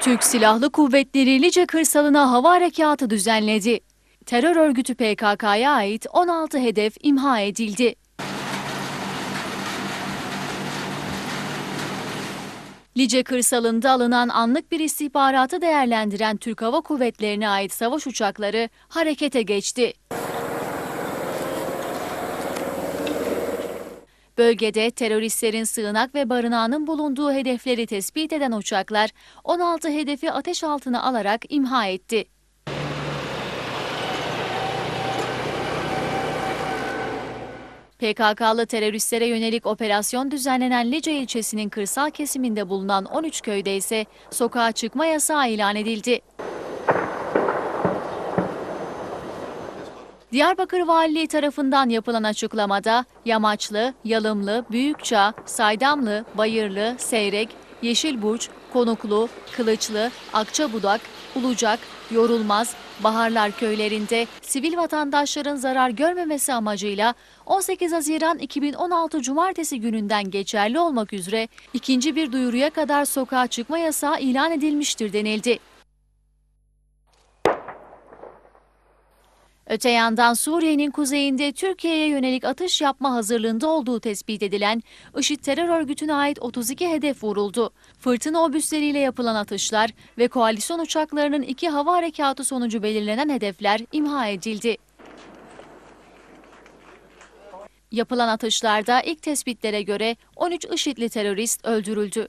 Türk Silahlı Kuvvetleri Lice kırsalına hava harekatı düzenledi. Terör örgütü PKK'ya ait 16 hedef imha edildi. Lice kırsalında alınan anlık bir istihbaratı değerlendiren Türk Hava Kuvvetleri'ne ait savaş uçakları harekete geçti. Bölgede teröristlerin sığınak ve barınağının bulunduğu hedefleri tespit eden uçaklar 16 hedefi ateş altına alarak imha etti. PKK'lı teröristlere yönelik operasyon düzenlenen Lice ilçesinin kırsal kesiminde bulunan 13 köyde ise sokağa çıkma yasağı ilan edildi. Diyarbakır Valiliği tarafından yapılan açıklamada Yamaçlı, Yalımlı, Büyükçağ, Saydamlı, Bayırlı, Seyrek, Yeşilburç, Konuklu, Kılıçlı, Akçabudak, Ulucak, Yorulmaz, Baharlar köylerinde sivil vatandaşların zarar görmemesi amacıyla 18 Haziran 2016 Cumartesi gününden geçerli olmak üzere ikinci bir duyuruya kadar sokağa çıkma yasağı ilan edilmiştir denildi. Öte yandan Suriye'nin kuzeyinde Türkiye'ye yönelik atış yapma hazırlığında olduğu tespit edilen IŞİD terör örgütüne ait 32 hedef vuruldu. Fırtına obüsleriyle yapılan atışlar ve koalisyon uçaklarının iki hava harekatı sonucu belirlenen hedefler imha edildi. Yapılan atışlarda ilk tespitlere göre 13 IŞİD'li terörist öldürüldü.